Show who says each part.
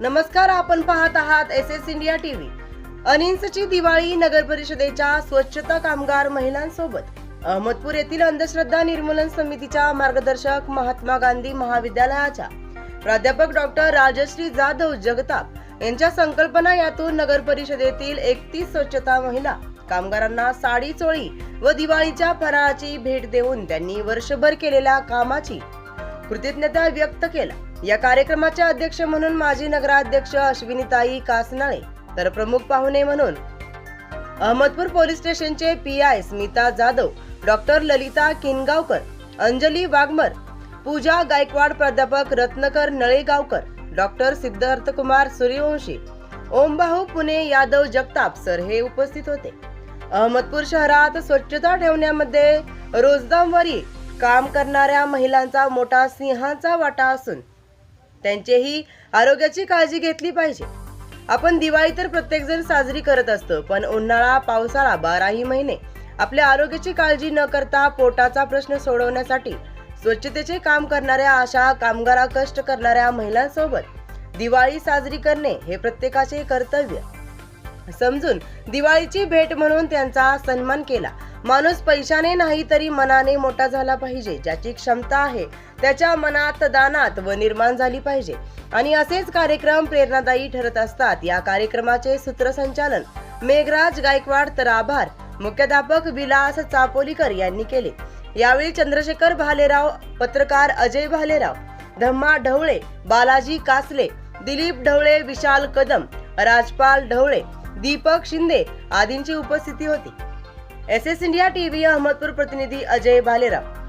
Speaker 1: नमस्कार आपण पाहत आहात एस एस इंडिया टीव्ही. अनिंसची दिवाळी नगर परिषदेच्या स्वच्छता कामगार महिलांसोबत. अहमदपूर येथील अंधश्रद्धा निर्मूलन समितीच्या मार्गदर्शक महात्मा गांधी महाविद्यालयाच्या प्राध्यापक डॉक्टर राजश्री जाधव जगताप यांच्या संकल्पना यातून नगर परिषदेतील एकतीस स्वच्छता महिला कामगारांना साडी चोळी व दिवाळीच्या फराळाची भेट देऊन त्यांनी वर्षभर केलेल्या कामाची कृतज्ञता व्यक्त केला. या कार्यक्रमाचे अध्यक्ष म्हणून माजी नगराध्यक्ष अश्विनीताई कासनाळे तर प्रमुख पाहुणे म्हणून अहमदपूर पोलीस स्टेशनचे P I Smita Jadhav doctor Lalita Kingaonkar Anjali Waghmare Pooja Gaikwad प्राध्यापक रत्नकर नळेगावकर डॉक्टर सिद्धार्थ कुमार सूर्यवंशी ओमबाहू पुणे यादव जगताप सर हे उपस्थित होते. अहमदपूर शहरात स्वच्छता ठेवण्यामध्ये रोजदामवारी काम करणाऱ्या महिलांचा मोठा सिंहाचा वाटा असून त्यांचेही आरोग्याची काळजी घेतली पाहिजे. आपण दिवाळी तर प्रत्येकजण साजरी करत असतो पण उन्हाळा पावसाळा बाराही महिने आपल्या आरोग्याची काळजी न करता पोटाचा प्रश्न सोडवण्यासाठी स्वच्छतेचे काम करणाऱ्या अशा कामगारा कष्ट करणाऱ्या महिलांसोबत दिवाळी साजरी करणे हे प्रत्येकाचे कर्तव्य. समजून दिवाळीची भेट म्हणून त्यांचा सन्मान केला. माणूस पैशाने नाही तरी मनाने मोठा झाला पाहिजे ज्याची क्षमता आहे त्याच्या मनात दानात व निर्माण झाली पाहिजे. आणि असेच कार्यक्रम प्रेरणादायी ठरत असतात. या कार्यक्रमाचे सूत्रसंचालन मेघराज गायकवाड तर आभार. मुख्याध्यापक विलास चापोलीकर यांनी केले. यावेळी चंद्रशेखर भालेराव पत्रकार अजय भालेराव धम्मा ढवळे बालाजी कासले दिलीप ढवळे विशाल कदम राजपाल ढवळे दीपक शिंदे आदींची उपस्थिती होती. S S India TV Ahmedpur प्रतिनिधी अजय भालेराव